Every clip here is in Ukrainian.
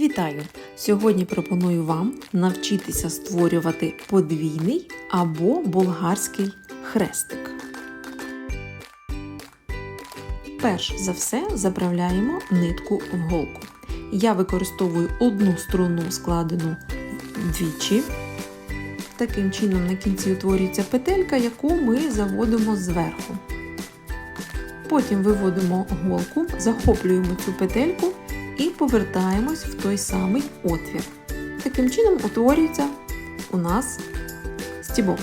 Вітаю! Сьогодні пропоную вам навчитися створювати подвійний або болгарський хрестик. Перш за все заправляємо нитку в голку. Я використовую одну струну складену двічі. Таким чином на кінці утворюється петелька, яку ми заводимо зверху. Потім виводимо голку, захоплюємо цю петельку і повертаємось в той самий отвір. Таким чином утворюється у нас стібок.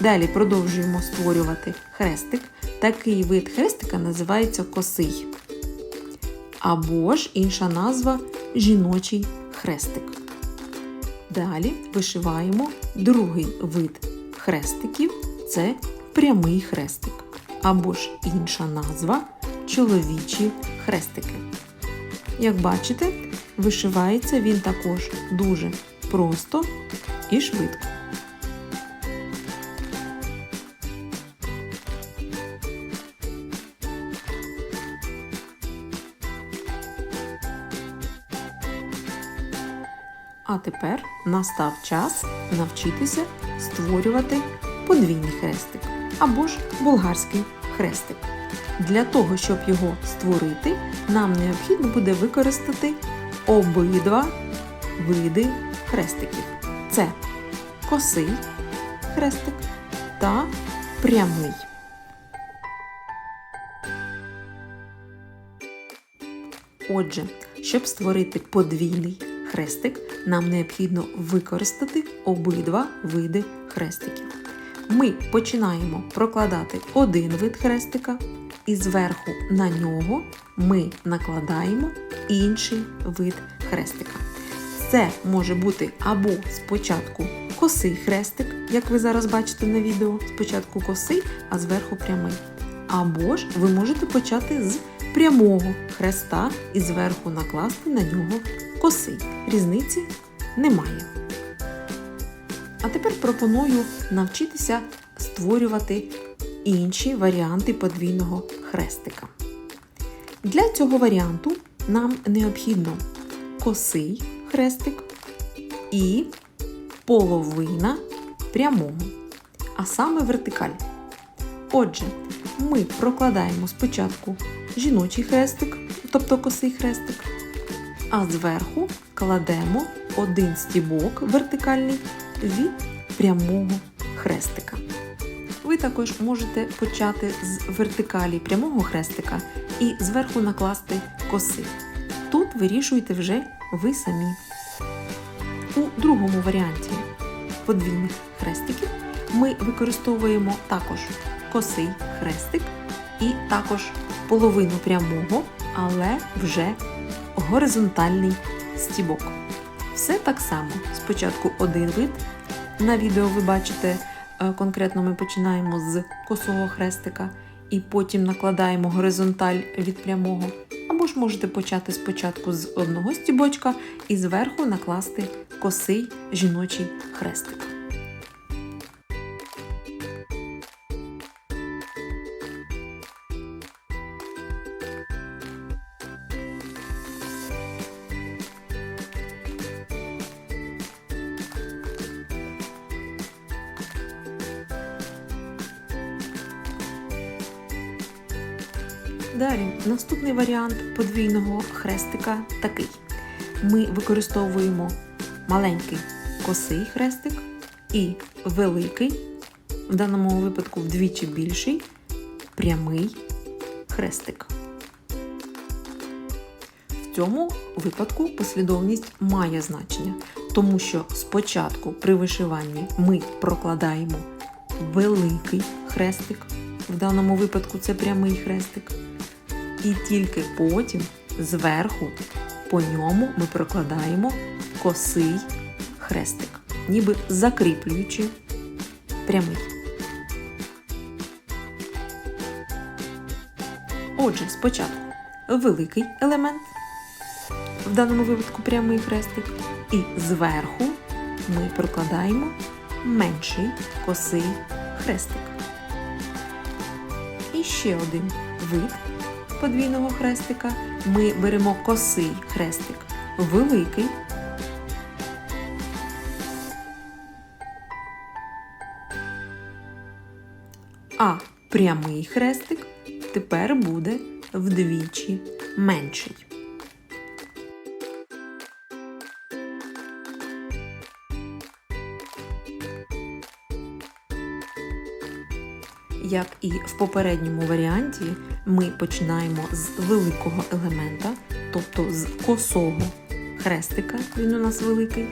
Далі продовжуємо створювати хрестик. Такий вид хрестика називається косий. Або ж інша назва жіночий хрестик. Далі вишиваємо другий вид хрестиків це прямий хрестик. Або ж інша назва чоловічі хрестики. Як бачите, вишивається він також дуже просто і швидко. А тепер настав час навчитися створювати подвійний хрестик або ж болгарський хрестик. Для того, щоб його створити, нам необхідно буде використати обидва види хрестиків. Це косий хрестик та прямий. Отже, щоб створити подвійний хрестик, нам необхідно використати обидва види хрестиків. Ми починаємо прокладати один вид хрестика, і зверху на нього ми накладаємо інший вид хрестика. Це може бути або спочатку косий хрестик, як ви зараз бачите на відео, спочатку косий, а зверху прямий. Або ж ви можете почати з прямого хреста і зверху накласти на нього косий. Різниці немає. А тепер пропоную навчитися створювати інші варіанти подвійного хрестика. Для цього варіанту нам необхідно косий хрестик і половина прямого, а саме вертикаль. Отже, ми прокладаємо спочатку жіночий хрестик, тобто косий хрестик, а зверху кладемо один стібок вертикальний від прямого хрестика. Ви також можете почати з вертикалі прямого хрестика і зверху накласти коси. Тут вирішуєте вже ви самі. У другому варіанті подвійних хрестиків ми використовуємо також косий хрестик і також половину прямого, але вже горизонтальний стібок. Все так само. Спочатку один вид. На відео ви бачите, конкретно ми починаємо з косого хрестика і потім накладаємо горизонталь від прямого. Або ж можете почати спочатку з одного стібочка і зверху накласти косий жіночий хрестик. Далі, наступний варіант подвійного хрестика такий. Ми використовуємо маленький косий хрестик і великий, в даному випадку вдвічі більший, прямий хрестик. В цьому випадку послідовність має значення, тому що спочатку при вишиванні ми прокладаємо великий хрестик, в даному випадку це прямий хрестик. І тільки потім зверху по ньому ми прокладаємо косий хрестик, ніби закріплюючи прямий. Отже, спочатку великий елемент, в даному випадку прямий хрестик, і зверху ми прокладаємо менший косий хрестик. І ще один вид подвійного хрестика ми беремо косий хрестик великий. А прямий хрестик тепер буде вдвічі менший. Як і в попередньому варіанті, ми починаємо з великого елемента, тобто з косого хрестика, він у нас великий,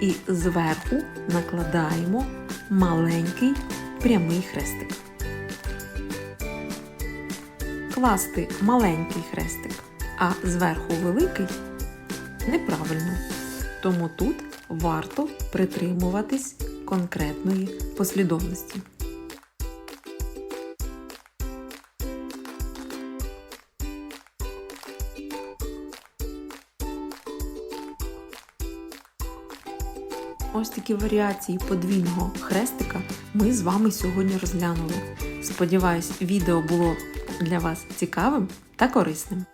і зверху накладаємо маленький прямий хрестик. Класти маленький хрестик, а зверху великий неправильно. Тому тут варто притримуватись конкретної послідовності. Ось такі варіації подвійного хрестика ми з вами сьогодні розглянули. Сподіваюсь, відео було для вас цікавим та корисним.